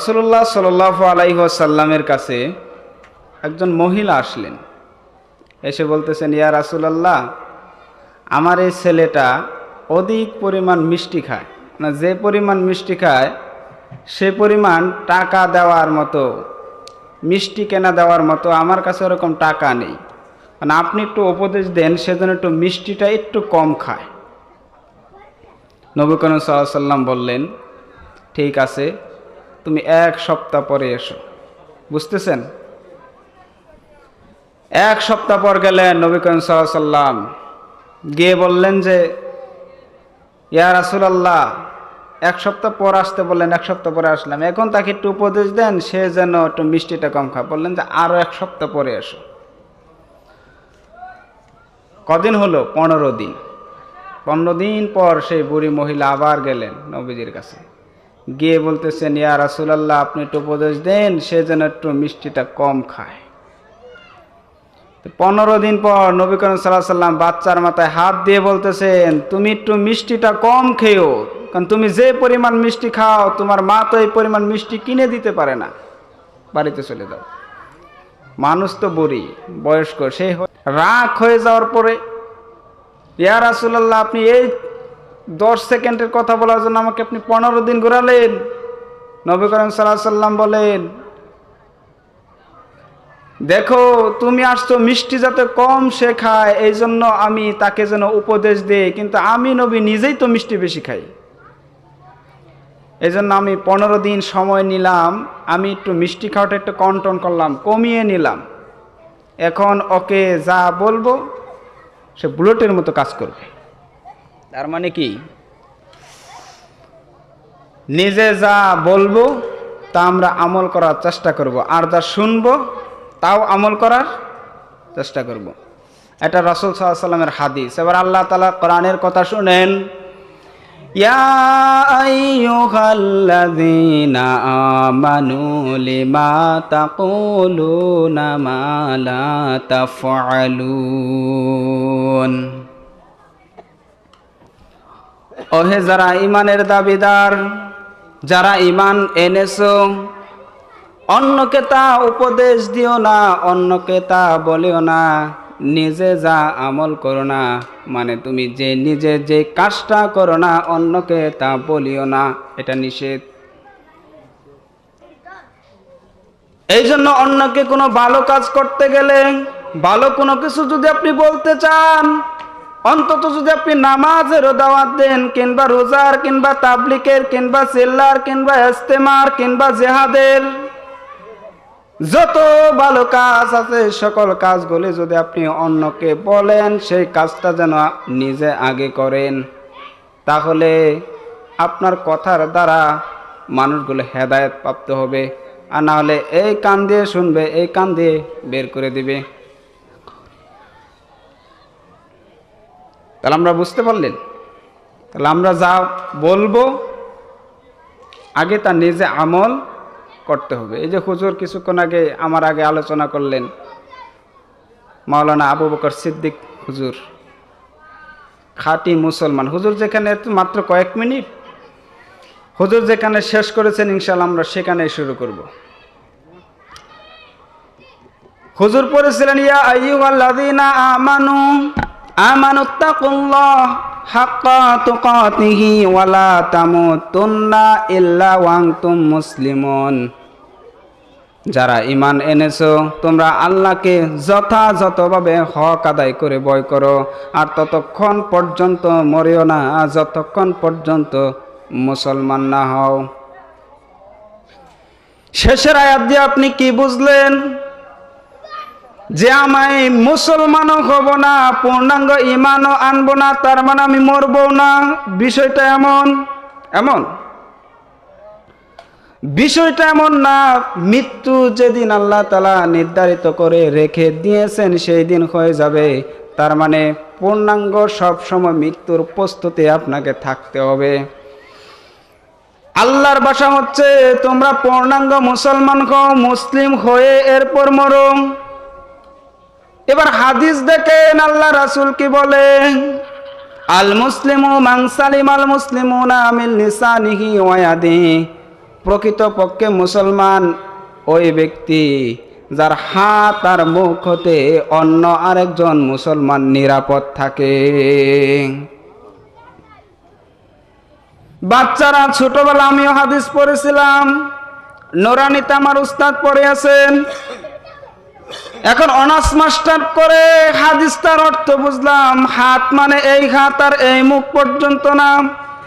রসুল্লাহ সাল আলাইসাল্লামের কাছে একজন মহিলা আসলেন। এসে বলতেছেন, ইয়া রাসুলাল্লাহ, আমার এই ছেলেটা অধিক পরিমাণ মিষ্টি খায়। না, যে পরিমাণ মিষ্টি খায়, সে পরিমাণ টাকা দেওয়ার মতো, মিষ্টি কেনা দেওয়ার মতো আমার কাছে ওরকম টাকা নেই। মানে আপনি একটু উপদেশ দেন সেজন্য একটু মিষ্টিটা একটু কম খায়। নবী করিম সাল্লাম বললেন, ঠিক আছে তুমি এক সপ্তাহ পরে এসো। বুঝতেছেন? এক সপ্তাহ পর গেলেন নবী করিম সাল্লাম গিয়ে বললেন যে, ইয়া রাসুল আল্লাহ এক সপ্তাহ পর আসতে বললেন, এক সপ্তাহ পরে আসলাম। এখন তাকে একটু উপদেশ দেন, সে যেন একটু মিষ্টিটা কম খায়। বললেন যে আরও এক সপ্তাহ পরে এসো। কদিন হলো? পনেরো দিন। পনেরো দিন পর সেই বুড়ি মহিলা আবার গেলেন নবীজির কাছে। গিয়ে বলতেছেন, ইয়া রাসুলাল্লাহ, আপনি একটু উপদেশ দেন, সে যেন একটু মিষ্টিটা কম খায়। পনেরো দিন পর নবী করিম সাল্লাহ সাল্লাম বাচ্চার মাথায় হাত দিয়ে বলতেছেন, তুমি একটু মিষ্টিটা কম খেও কারণ তুমি যে পরিমাণ মিষ্টি খাও, তোমার মা তো এই পরিমাণ মিষ্টি কিনে দিতে পারে না। বাড়িতে চলে যাও। মানুষ তো বুড়ি, বয়স্ক, সে রাগ হয়ে যাওয়ার পরে, ইয়া রাসুলাল্লাহ, আপনি এই দশ সেকেন্ডের কথা বলার জন্য আমাকে আপনি পনেরো দিন ঘোরালেন। নবী করিম সাল্লাম বলেন, দেখো, তুমি আসছো মিষ্টি যাতে কম সে খায় এই জন্য আমি তাকে যেন উপদেশ দিই। কিন্তু আমি নবী নিজেই তো মিষ্টি বেশি খাই। এই জন্য আমি পনেরো দিন সময় নিলাম, আমি একটু মিষ্টি খাওয়াটা একটু কন্ট্রোল করলাম, কমিয়ে নিলাম। এখন ওকে যা বলব, সে বুলেটের মতো কাজ করবে। তার মানে কি? নিজে যা বলব, তা আমরা আমল করার চেষ্টা করব। আর যা শুনব, তাও আমল করার চেষ্টা করব। এটা রসুল সাল্লামের হাদিস। এবার আল্লাহ তালা কোরআনের কথা শুনেন। আমানু ওহে যারা ইমানের দাবিদার, যারা ইমান এনেছো, অন্যকে তা উপদেশ দিও না, অন্যকে তা বলিও না, নিজে যা আমল করো না মানে তুমি যে নিজে যে কাজটা করো না, অন্যকে তা বলিও না, এটা নিষেধ। এই জন্য অন্যকে কোনো ভালো কাজ করতে গেলে, ভালো কোনো কিছু যদি আপনি বলতে চান অন্তত যদি আপনি নামাজেরও দাওয়াত দেন, কিংবা রোজার, কিংবা তাবলিকের, কিংবা চিল্লার কিংবা ইস্তেমার, কিংবা জেহাদের, যত ভালো কাজ আছে, সকল কাজগুলি যদি আপনি অন্যকে বলেন, সেই কাজটা যেন নিজে আগে করেন। তাহলে আপনার কথার দ্বারা মানুষগুলো হেদায়ত প্রাপ্ত হবে। আর না হলে এই কান দিয়ে শুনবে, এই কান দিয়ে বের করে দিবে। তাহলে আমরা বুঝতে পারলেন? তাহলে আমরা যা বলব, আগে তার নিজে আমল করতে হবে। এই যে হুজুর কিছুক্ষণ আগে আমার আগে আলোচনা করলেন, মাওলানা আবু বকর সিদ্দিক হুজুর, খাঁটি মুসলমান। হুজুর যেখানে মাত্র কয়েক মিনিট। হুজুর যেখানে শেষ করেছেন ইনশাল্লাহ আমরা সেখানেই শুরু করব। হুজুর পড়েছিলেন, ইয়া আইয়ুহাল্লাযীনা আমানু ইল্লা ওয়া আনতুম মুসলিমুন। যারা ইমান এনেছো, তোমরা আল্লাহকে যথাযথভাবে হক আদায় করে বয় করো, আর ততক্ষণ পর্যন্ত মরিও না যতক্ষণ পর্যন্ত মুসলমান না হও। শেষের আয়াত দিয়ে আপনি কি বুঝলেন? যে আমায় মুসলমানও হব না, পূর্ণাঙ্গ ইমানও আনব না, তার মানে আমি মরবো না। বিষয়টা এমন এমন। বিষয়টা এমন না, মৃত্যু যেদিন আল্লাহ তালা নির্ধারিত করে রেখে দিয়েছেন, সেই দিন হয়ে যাবে। তার মানে পূর্ণাঙ্গ সবসময় মৃত্যুর প্রস্তুতি আপনাকে থাকতে হবে। আল্লাহর বাসা হচ্ছে, তোমরা পূর্ণাঙ্গ মুসলমান হও, মুসলিম হয়ে এরপর মরো। হাদিস দেখেন আল্লাহ রাসুল কি বলে? আল মুসলিমু মাংসালিম আল মুসলিমু নামিল নিসানিহি ওয়াদি প্রকৃতপক্ষে মুসলমান ওই ব্যক্তি যার হাত আর মুখ হতে অন্য আরেকজন মুসলমান নিরাপদ থাকে। বাচ্চারা ছোটবেলা আমিও হাদিস পড়েছিলাম। নোরানিতে আমার উস্তাদ পড়ে আছেন। এখন অনার্স মাস্টার করে হাদিসটার অর্থ বুঝলাম, হাত মানে এই হাত আর এই মুখ পর্যন্ত না।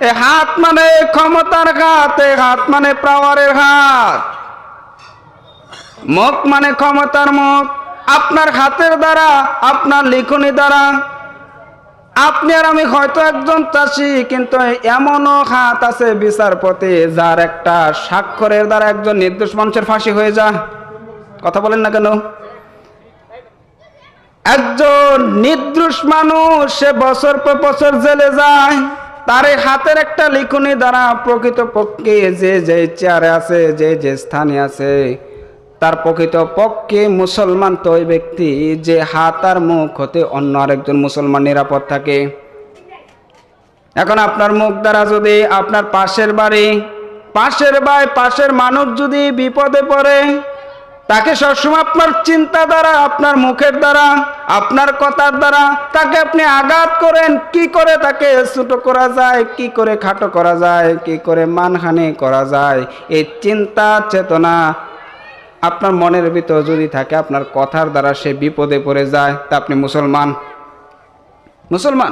এ হাত মানে ক্ষমতার হাত, এ হাত মানে পাওয়ারের হাত। মুখ মানে ক্ষমতার মুখ, আপনার হাতের দ্বারা, আপনার লিখনি দ্বারা। আপনি আর আমি হয়তো একজন চাষি, কিন্তু এমনও হাত আছে বিচারপতি, যার একটা স্বাক্ষরের দ্বারা একজন নির্দোষ মানুষের ফাঁসি হয়ে যায়। কথা বলেন না কেন? একজন নির্দোষ মানুষ, সে বছর পর বছর জেলে যায়। তার হাতের একটা লিখনি দ্বারা প্রকৃতপক্ষে যে যে চেয়ারে আছে, যে যে স্থানে আছে, তার প্রকৃত পক্ষে মুসলমান তো ওই ব্যক্তি, যে হাত আর মুখ হতে অন্য আরেকজন মুসলমান নিরাপদ থাকে। এখন আপনার মুখ দ্বারা যদি আপনার পাশের বাড়ি, পাশের বাই পাশের মানুষ যদি বিপদে পড়ে তাকে সবসময় আপনার চিন্তা দ্বারা, আপনার মুখের দ্বারা, আপনার কথার দ্বারা, তাকে আপনি আঘাত করেন, কি করে তাকে ছোট করা যায়, কি করে খাটো করা যায়, কি করে মানহানি করা যায়, এই চিন্তা, চেতনা আপনার মনের ভিতর যদি থাকে, আপনার কথার দ্বারা সে বিপদে পড়ে যায়, তা আপনি মুসলমান? মুসলমান?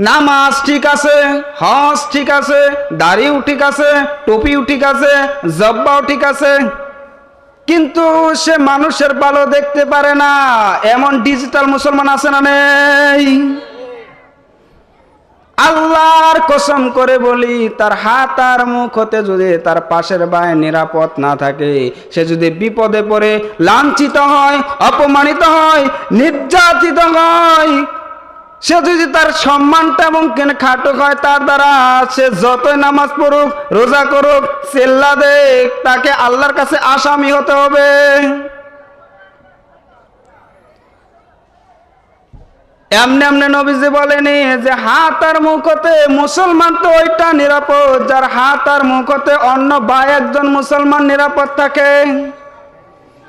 নামাজ ঠিক আছে, হজ ঠিক আছে, দাড়িও ঠিক আছে, টুপিও ঠিক আছে, জব্বাও ঠিক আছে। কিন্তু সে মানুষের ভালো দেখতে পারে না। এমন ডিজিটাল মুসলমান আছে না নেই? আল্লাহর কসম করে বলি, তার হাত আর মুখ হতে যদি তার পাশের বায় নিরাপদ না থাকে, সে যদি বিপদে পড়ে, লাঞ্ছিত হয়, অপমানিত হয়, নির্যাতিত হয় সে যদি তার সম্মানটা এবং কেন খাটো হয়, তার দ্বারা সে যতই নামাজ পড়ুক, রোজা করুক চেল্লা দেখ, তাকে আল্লাহর কাছে আসামি হতে হবে। এমনি এমনি নবীজি বলেনি যে, হাত আর মুখতে, মুসলমান তো ওইটা নিরাপদ, যার হাত আর মুখতে অন্য বা একজন মুসলমান নিরাপদ থাকে।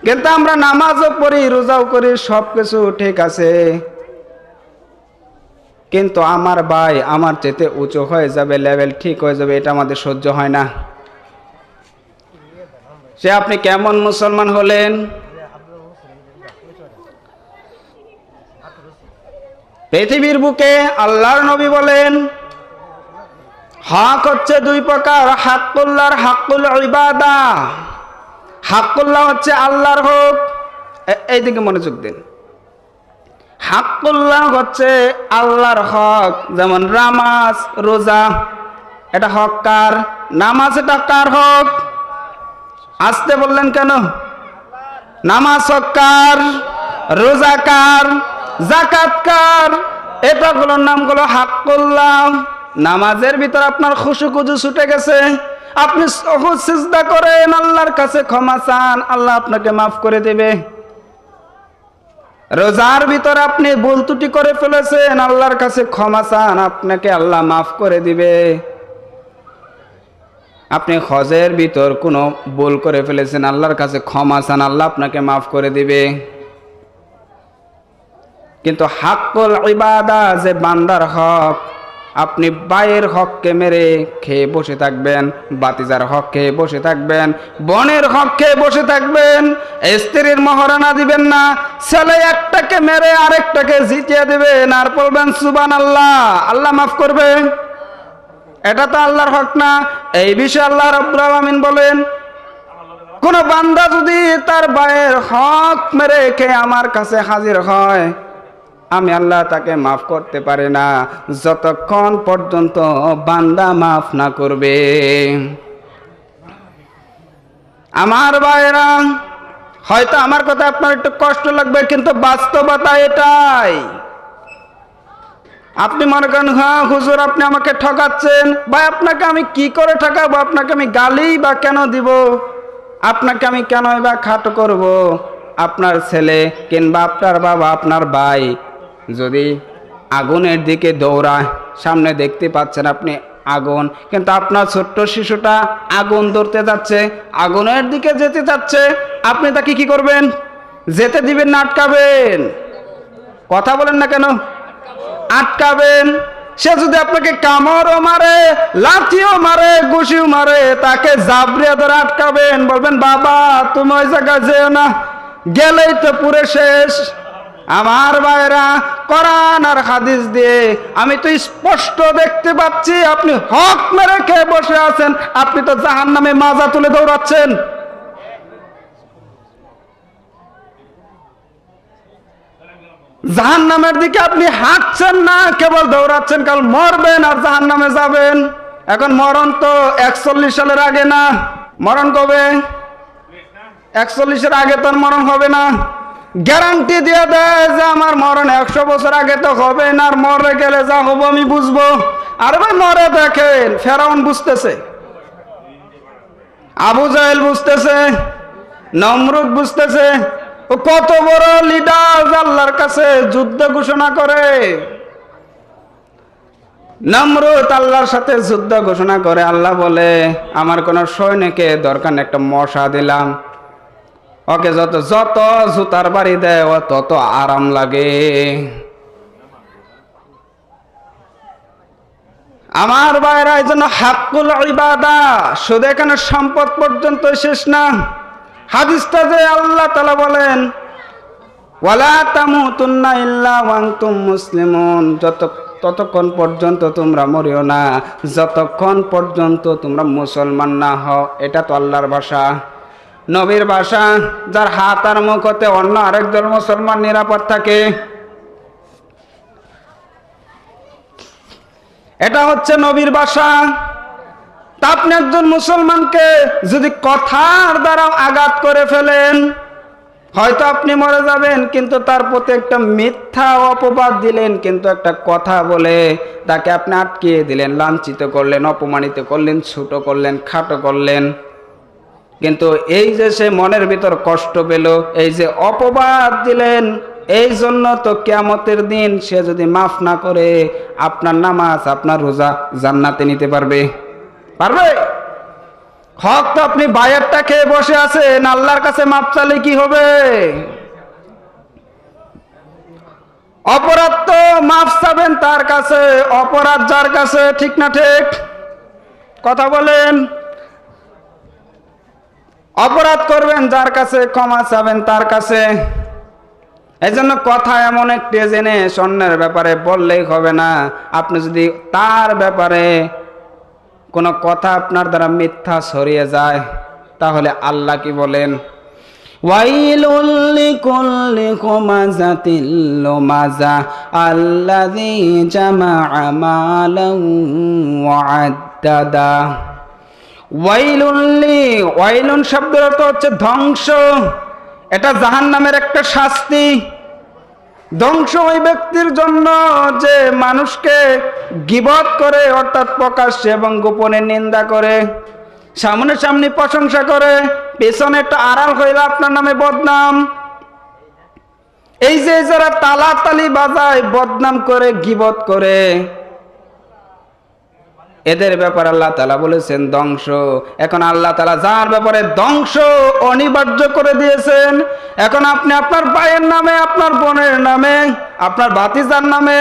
কিন্তু আমরা নামাজও পড়ি, রোজাও করি সব কিছু ঠিক আছে। কিন্তু আমার ভাই আমার চেতে উঁচু হয়ে যাবে লেভেল ঠিক হয়ে যাবে, এটা আমাদের সহ্য হয় না। সে আপনি কেমন মুসলমান হলেন? পৃথিবীর বুকে আল্লাহর নবী বলেন, হক হচ্ছে দুই প্রকার, হাক্কুল্লাহর হাক্কুল ইবাদা। হাক্কুল্লাহ হচ্ছে আল্লাহর হক। এইদিকে মনোযোগ দিন। হাক্কুল্লাহ হচ্ছে আল্লাহর হক, যেমন নামাজ, রোজা। এটা হক কার? নামাজ এটা কার হক? আসতে বললেন কেন? নামাজ হক কার? রোজা কার? জাকাত কার? এটাগুলোর নামগুলো হাক্কুল্লাহ। নামাজের ভিতর আপনার খুশু খুজু ছুটে গেছে। আপনি সিজদা করেন, আল্লাহর কাছে ক্ষমা চান, আল্লাহ আপনাকে মাফ করে দেবে। রোজার ভিতর আপনি ভুল ত্রুটি করে ফেলেছেন, আল্লাহর কাছে ক্ষমা চান, আপনাকে আল্লাহ মাফ করে দিবে। আপনি হজের ভিতর কোনো ভুল করে ফেলেছেন, আল্লাহর কাছে ক্ষমা চান, আল্লাহ আপনাকে মাফ করে দিবে। কিন্তু হাক্কুল ইবাদা যে বান্দার হক আপনি বাইয়ের হককে মেরে খেয়ে বসে থাকবেন, বাতিজার হক খেয়ে বসে থাকবেন, বনের হক খেয়ে বসে থাকবেন, স্ত্রীর মহারানা দিবেন না, ছেলে একটাকে মেরে আরেকটাকে জিতিয়ে দিবেন, আর বলবেন সুবান আল্লাহ আল্লাহ মাফ করবে। এটা তো আল্লাহর হক না। এই বিষয়ে আল্লাহ রব্বুল বলেন, কোন বান্দা যদি তার বায়ের হক মেরে খেয়ে আমার কাছে হাজির হয় আমি আল্লাহ তাকে মাফ করতে পারি না। যতক্ষণ পর্যন্ত বান্দা মাফ না করবে। আমার ভাইরা হয়তো আমার কথা আপনার একটু কষ্ট লাগবে, কিন্তু বাস্তবতা এটাই। আপনি মনে করেন হ্যাঁ হুজুর, আপনি আমাকে ঠকাচ্ছেন। বা আপনাকে আমি কি করে ঠকাবো? আপনাকে আমি গালি বা কেন দিব? আপনাকে আমি কেন বা খাটো করব? আপনার ছেলে কিংবা আপনার বাবা, আপনার ভাই যদি আগুনের দিকে দৌড়ায়, সামনে দেখতে পাচ্ছেন আপনি আগুন। কিন্তু আপনার ছোট্ট শিশুটা আগুন ধরতে যাচ্ছে, আগুনের দিকে যেতে যাচ্ছে। আপনি তাকে কি করবেন? যেতে দিবেন না, আটকাবেন। কথা বলেন না কেন? আটকাবেন। সে যদি আপনাকে কামড়ও মারে, লাঠিও মারে, ঘুষিও মারে, তাকে জাবরিয়া ধরে আটকাবেন। বলবেন, বাবা, তুমি ওই জায়গায় যেও না, গেলেই তো পুরে শেষ। আমার ভাইরা কোরআন আর হাদিস দিয়ে আমি তো স্পষ্ট দেখতে পাচ্ছি, আপনি হক মেরে খেয়ে বসে আছেন, আপনি তো জাহান নামে মাজা তুলে দৌড়াচ্ছেন। জাহান নামের দিকে আপনি হাঁটছেন না, কেবল দৌড়াচ্ছেন, কাল মরবেন আর জাহান নামে যাবেন। এখন মরণ তো একচল্লিশ সালের আগে না, মরণ কবে? একচল্লিশের আগে তো আর মরণ হবে না। গ্যারান্টি দিয়ে দেয় যে আমার মরণ একশো বছর আগে তো হবে না, আর মরে গেলে যা হব আমি বুঝব। আর ভাই, মরে দেখেন, ফেরাউন বুঝতেছে। আবু জাহেল বুঝতেছে, নমরুদ বুঝতেছে, ও কত বড় লিডার আল্লাহর কাছে যুদ্ধ ঘোষণা করে। নমরুদ আল্লাহর সাথে যুদ্ধ ঘোষণা করে, আল্লাহ বলে, আমার কোন সৈনিকে দরকার একটা মশা দিলাম। ওকে যত যত জুতার বাড়ি দেয় ও তত আরাম লাগে। আমার বাইরা জন্য হাক্কুল ইবাদা, শুধু এখানে সম্পদ পর্যন্ত শেষ না। হাদিসটা যে আল্লাহ তালা বলেন মুসলিমুন যত, ততক্ষণ পর্যন্ত তোমরা মরিও না, যতক্ষণ পর্যন্ত তোমরা মুসলমান না হও, এটা তো আল্লাহর ভাষা। নবীর বাসা যার হাত আর মুখ হতে অন্য আরেকজন মুসলমান নিরাপদ থাকে। এটা হচ্ছে নবীর বাসা তা আপনি একজন মুসলমানকে যদি কথার দ্বারা আঘাত করে ফেলেন, হয়তো আপনি মরে যাবেন, কিন্তু তার প্রতি একটা মিথ্যা অপবাদ দিলেন, কিন্তু একটা কথা বলে তাকে আপনি আটকিয়ে দিলেন, লাঞ্ছিত করলেন, অপমানিত করলেন, ছোট করলেন, খাটো করলেন। কিন্তু এই যে সে মনের ভিতর কষ্ট পেল, এই যে অপবাদ দিলেন, এই জন্য তো কেয়ামতের দিন সে যদি মাফ না করে, আপনার নামাজ, আপনার রোজা জান্নাতে নিতে পারবে। পারবে? হক তো আপনি বায়ারটা খেয়ে বসে আছেন, আল্লাহর কাছে মাপ চালে কি হবে? অপরাধ তো মাফ চাবেন তার কাছে, অপরাধ যার কাছে, ঠিক না ঠিক? কথা বলেন। অপরাধ করবেন, যার কাছে ক্ষমা চাবেন, তার কাছে। এই জন্য কথা এমন একটি জেনে স্বর্ণের ব্যাপারে বললেই হবে না। আপনি যদি তার ব্যাপারে কোনো কথা আপনার দ্বারা মিথ্যা ছড়িয়ে যায়, তাহলে আল্লাহ কি বলেন? ওয়াইলুল লিকুল্লি কুমাজাতিল লুমাজা ওয়াইলুল্লি ওয়াইলুন শব্দের অর্থ হচ্ছে ধ্বংস। এটা জাহান্নামের একটা শাস্তি। ধ্বংস ওই ব্যক্তির জন্য যে মানুষকে গিবত করে, অর্থাৎ প্রকাশ্যে এবং গোপনে নিন্দা করে। সামনে সামনে প্রশংসা করে, পেছনে একটা আড়াল হইলে আপনার নামে বদনাম। এই যে যারা তালা তালি বাজায়, বদনাম করে, গিবত করে। এদের ব্যাপারে আল্লাহ তালা বলেছেন ধ্বংস। এখন আল্লাহ তালা যার ব্যাপারে ধ্বংস অনিবার্য করে দিয়েছেন, এখন আপনি আপনার ভাইয়ের নামে, আপনার বোনের নামে, আপনার ভাতিজার নামে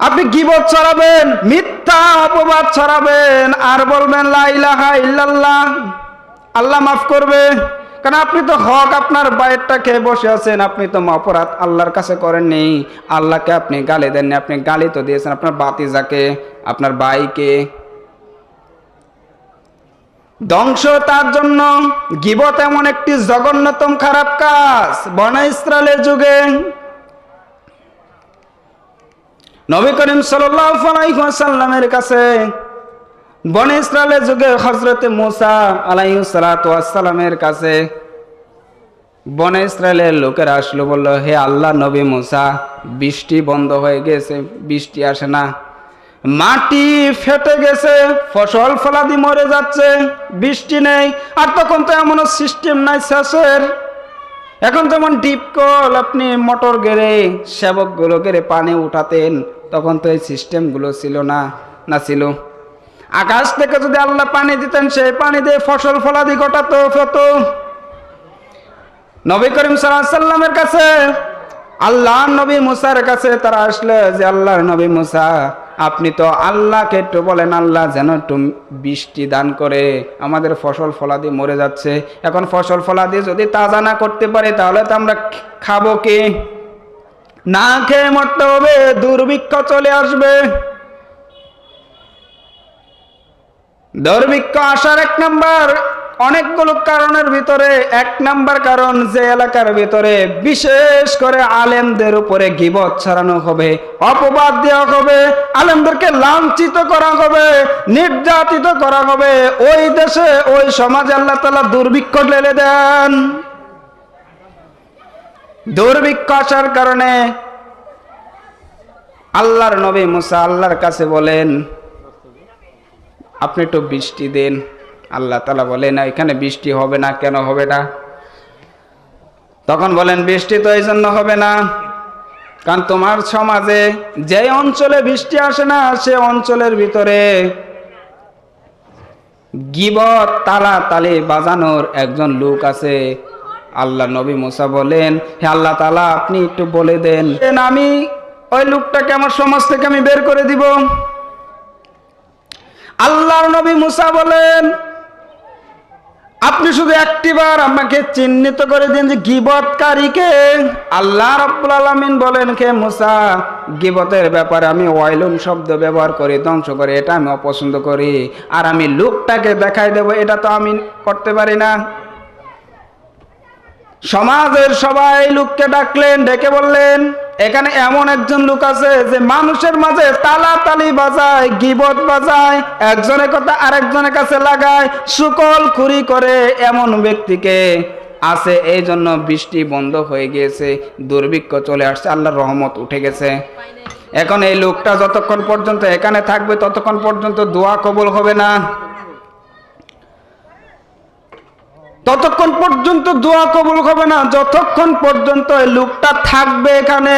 আপনি গিবত ছড়াবেন, মিথ্যা অপবাদ ছড়াবেন আর বলবেন, লা ইলাহা ইল্লাল্লাহ, আল্লাহ মাফ করবে। কারণ আপনি তো হক আপনার বাইরটা খেয়ে বসে আছেন? আপনি তো অপরাধ আল্লাহর কাছে করেননি। আল্লাহকে আপনি গালি দেননি। আপনি গালি তো দিয়েছেন আপনার বাতিজাকে, আপনার ভাইকে। ধ্বংস তার জন্য গিবত এমন একটি জঘন্যতম খারাপ কাজ। বনা ইসরায়েলের যুগে নবী করিম সাল্লামের কাছে বনে ইসরায়েলের যুগে হজরতে মুসা আলাইসালামের কাছে বনে ইসরায়েলের লোকেরা আসলো, বলল, হে আল্লাহ নবী মুসা, বৃষ্টি বন্ধ হয়ে গেছে, বৃষ্টি আসে না। মাটি ফেটে গেছে, ফসল ফলাদি মরে যাচ্ছে, বৃষ্টি নেই, আর তখন তো এমন সিস্টেম নাই শেষের এখন যেমন ডিপকল আপনি মোটর গেড়ে, সেবকগুলো গেড়ে পানি উঠাতেন, তখন তো এই সিস্টেমগুলো ছিল না না ছিল। আকাশ থেকে যদি আল্লাহ পানি দিতেন, সেই পানি দিয়ে ফসল ফলাদি ঘটাতো হতো নবী করিম সাল্লামের কাছে আল্লাহ নবী মুসার কাছে তারা আসলে যে, আল্লাহর নবী মুসা, আপনি তো আল্লাহকে একটু বলেন, আল্লাহ যেন একটু বৃষ্টি দান করে, আমাদের ফসল ফলাদি মরে যাচ্ছে। এখন ফসল ফলাদি যদি তাজা না করতে পারে, তাহলে তো আমরা খাব কি? না খেয়ে মরতে হবে, দুর্ভিক্ষ চলে আসবে। দুর্ভিক্ষ আসার এক নাম্বার, অনেকগুলো কারণের ভিতরে এক নাম্বার কারণ যে এলাকার ভিতরে বিশেষ করে আলেমদের উপরে গিবত ছড়ানো হবে, অপবাদ দেওয়া হবে, আলেমদেরকে লাঞ্ছিত করা হবে, নির্যাতিত করা হবে। ওই দেশে, ওই সমাজে আল্লাহ তালা দুর্ভিক্ষ ঢেলে দেন। দুর্ভিক্ষ আসার কারণে আল্লাহর নবী মুসা আল্লাহর কাছে বলেন আপনি একটু বৃষ্টি দেন। আল্লাহ তালা বলেন এখানে বৃষ্টি হবে না, কেন হবে না? তখন বলেন, বৃষ্টি তো এই জন্য হবে না, কারণ তোমার সমাজে যে অঞ্চলে বৃষ্টি আসে না, সে অঞ্চলের ভিতরে গিবত, তালা, তালি বাজানোর একজন লোক আছে। আল্লাহ নবী মুসা বলেন, হে আল্লাহ তালা আপনি একটু বলে দেন, আমি ওই লোকটাকে আমার সমাজ থেকে আমি বের করে দিব। আল্লাহর নবী মুসা বলেন, আপনি শুধু একটিবার আমাকে চিহ্নিত করে দিন যে গিবতকারীকে আল্লাহ রব্বুল আলমিন বলেন কে মুসা, গিবতের ব্যাপারে আমি ওয়াইলুন শব্দ ব্যবহার করি, ধ্বংস করে, এটা আমি অপছন্দ করি, আর আমি লোকটাকে দেখাই দেব, এটা তো আমি করতে পারি না। সমাজের সবাই লোককে ডাকলেন, ডেকে বললেন এখানে এমন একজন লোক আছে যে মানুষের মাঝে তালা তালি বাজায়, গিবত বাজায়, একজনের কথা আরেকজনের কাছে লাগায়, সুকল খুরি করে এমন ব্যক্তিকে আছে। এই জন্য বৃষ্টি বন্ধ হয়ে গিয়েছে, দুর্ভিক্ষ চলে আসছে, আল্লাহর রহমত উঠে গেছে। এখন এই লোকটা যতক্ষণ পর্যন্ত এখানে থাকবে, ততক্ষণ পর্যন্ত দোয়া কবল হবে না। ততক্ষণ পর্যন্ত দোয়া কবুল হবে না, যতক্ষণ পর্যন্ত ওই লোকটা থাকবে এখানে।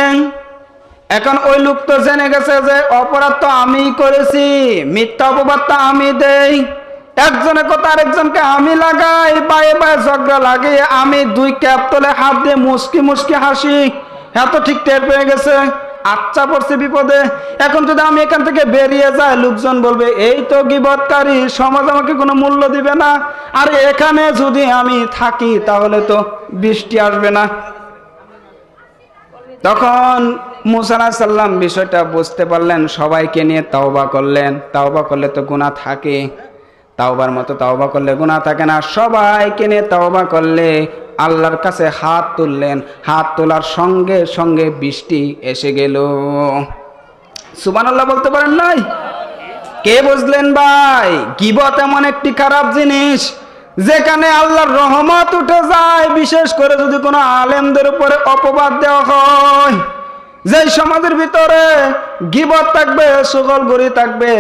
এখন ওই লোক তো জেনে গেছে যে অপরাধ তো আমি করেছি, মিথ্যা অপবাদ তো আমি দেই। একজনের কথা আরেকজনকে আমি লাগাই, বায়ে বায়ে ঝগড়া লাগিয়ে আমি দুই ক্যাপ তোলে হাত দিয়ে মুসকি মুসকি হাসি। এত ঠিক টের পেয়ে গেছে। আচ্ছা পড়ছে বিপদে। এখন যদি আমি এখান থেকে বেরিয়ে যাই, লোকজন বলবে, এই তো গিবৎকারী, সমাজ আমাকে কোনো মূল্য দিবে না। আর এখানে যদি আমি থাকি, তাহলে তো বৃষ্টি আসবে না। তখন মুসাল্লাহ সাল্লাম বিষয়টা বুঝতে পারলেন, সবাইকে নিয়ে তাওবা করলেন। তাওবা করলে তো গুণা থাকে। তাওবার মতো তাওবা করলে গুণা থাকে না। সবাইকে নিয়ে তাওবা করলে আল্লাহর কাছে হাত তুললেন। হাত তোলার সঙ্গে সঙ্গে বৃষ্টি এসে গেল। সুবান আল্লাহ বলতে পারেন নাই? কে বুঝলেন ভাই? গিবত এমন একটি খারাপ জিনিস, যেখানে আল্লাহর রহমত উঠে যায়। বিশেষ করে যদি কোনো আলেমদের উপরে অপবাদ দেওয়া হয়। যে সমাজের ভিতরে গিবত থাকবে, সুগল গড়ি থাকবে,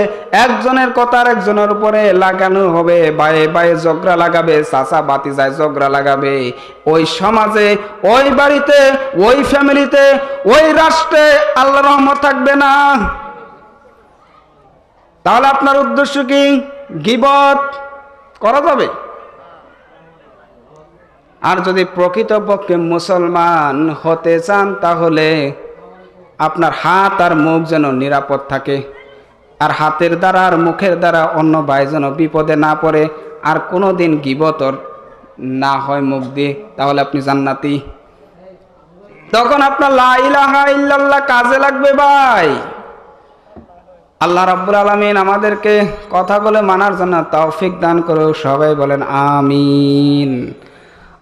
একজনের কথা একজনের উপরে লাগানো হবে, বায়ে বায়ে জগরা লাগাবে, চাচা বাতি যায় জগরা লাগাবে। ওই সমাজে, ওই বাড়িতে, ওই ফ্যামিলিতে, ওই রাষ্ট্রে আল্লাহ রহমত থাকবে না। তাহলে আপনার উদ্দেশ্য কি? গিবত করা যাবে? আর যদি প্রকৃতপক্ষে মুসলমান হতে চান তাহলে আপনার হাত আর মুখ যেন নিরাপদ থাকে। আর হাতের দ্বারা আর মুখের দ্বারা অন্য ভাই যেন বিপদে না পড়ে, আর কোনো দিন গিবতর না হয় মুখ দিয়ে, তাহলে আপনি জান্নাতি। তখন আপনার লা ইলাহা ইল্লাল্লাহ কাজে লাগবে ভাই। আল্লাহ রাব্বুল আলমিন আমাদেরকে কথা বলে মানার জন্য তৌফিক দান করো সবাই বলেন, আমিন।